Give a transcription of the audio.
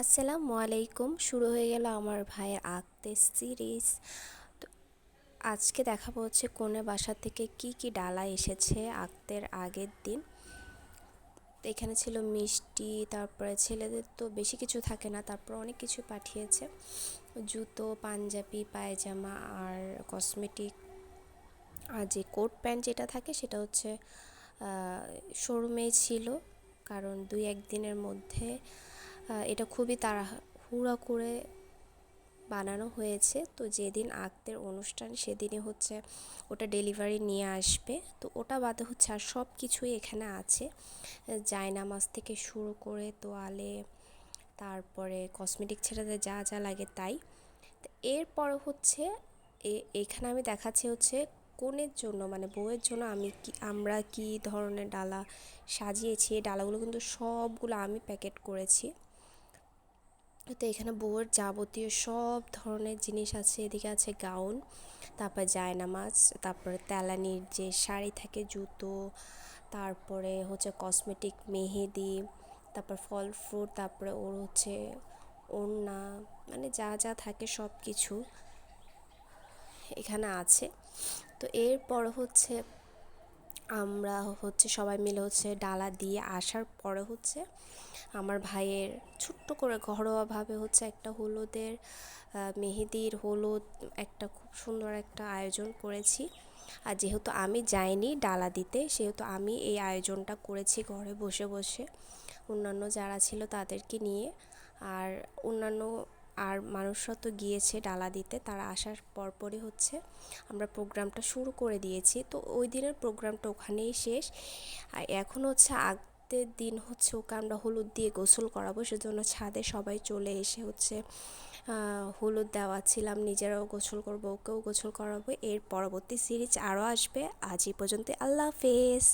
আসসালামু আলাইকুম। শুরু হয়ে গেল আমার ভাইয়ের আঁকতে সিরিজ তো আজকে দেখাবো হচ্ছে কোনে বাসা থেকে কি কি ডালা এসেছে আঁকতের আগের দিন। এখানে ছিল মিষ্টি, তারপরে ছেলেদের তো বেশি কিছু থাকে না, তারপর অনেক কিছু পাঠিয়েছে। জুতো, পাঞ্জাবি, পায়জামা আর কসমেটিক আর যে কোট প্যান্ট যেটা থাকে সেটা হচ্ছে শোরুমেই ছিল। কারণ দুই একদিনের মধ্যে এটা খুবই তাড়াহুড়া করে বানানো হয়েছে। তো যেদিন আক্তের অনুষ্ঠান, সেদিনই হচ্ছে ওটা ডেলিভারি নিয়ে আসবে। তো ওটা বাদে হচ্ছে আর সব কিছুই এখানে আছে। জায়নামাজ থেকে শুরু করে তোয়ালে, তারপরে কসমেটিক ছেড়াতে যা যা লাগে তাই। এরপর হচ্ছে এখানে আমি দেখাচ্ছি হচ্ছে কোনের জন্য মানে বউয়ের জন্য আমি কি, আমরা কি ধরনের ডালা সাজিয়েছি। এই ডালাগুলো কিন্তু সবগুলো আমি প্যাকেট করেছি। তো এখানে বউয়ের যাবতীয় সব ধরনের জিনিস আছে, এদিকে আছে গাউন, তারপর জায়নামাজ, তারপরে তেলানির যে শাড়ি থাকে জুতো, তারপরে হচ্ছে কসমেটিক মেহেদি, তারপর ফল ফ্রুট, তারপরে ওর হচ্ছে ওড়না মানে যা যা থাকে সব কিছু এখানে আছে। তো এরপর হচ্ছে আমরা হচ্ছে সবাই মিলে হচ্ছে ডালা দিয়ে আসার পরে হচ্ছে আমার ভাইয়ের ছোট্ট করে ঘরোয়াভাবে হচ্ছে একটা হলুদের মেহেদির হলুদ, একটা খুব সুন্দর একটা আয়োজন করেছি। আর যেহেতু আমি যাইনি ডালা দিতে, সেহেতু আমি এই আয়োজনটা করেছি ঘরে বসে বসে। অন্যান্য যারা ছিল তাদেরকে নিয়ে। আর অন্যান্য আর মানুষরা তো গিয়েছে ডালা দিতে, তারা আসার পরপরই হচ্ছে আমরা প্রোগ্রামটা শুরু করে দিয়েছি। তো ওই দিনের প্রোগ্রামটা ওখানেই শেষ। আর এখন হচ্ছে আগতের দিন হচ্ছে ওকে আমরা হলুদ দিয়ে গোসল করাবো, সেজন্য ছাদে সবাই চলে এসে হচ্ছে হলুদ দেওয়াচ্ছিলাম নিজেরাও গোসল করব, ওকেও গোসল করাবো। এর পরবর্তী সিরিজ আরও আসবে। আজ এই পর্যন্ত আল্লাহ হাফেজ।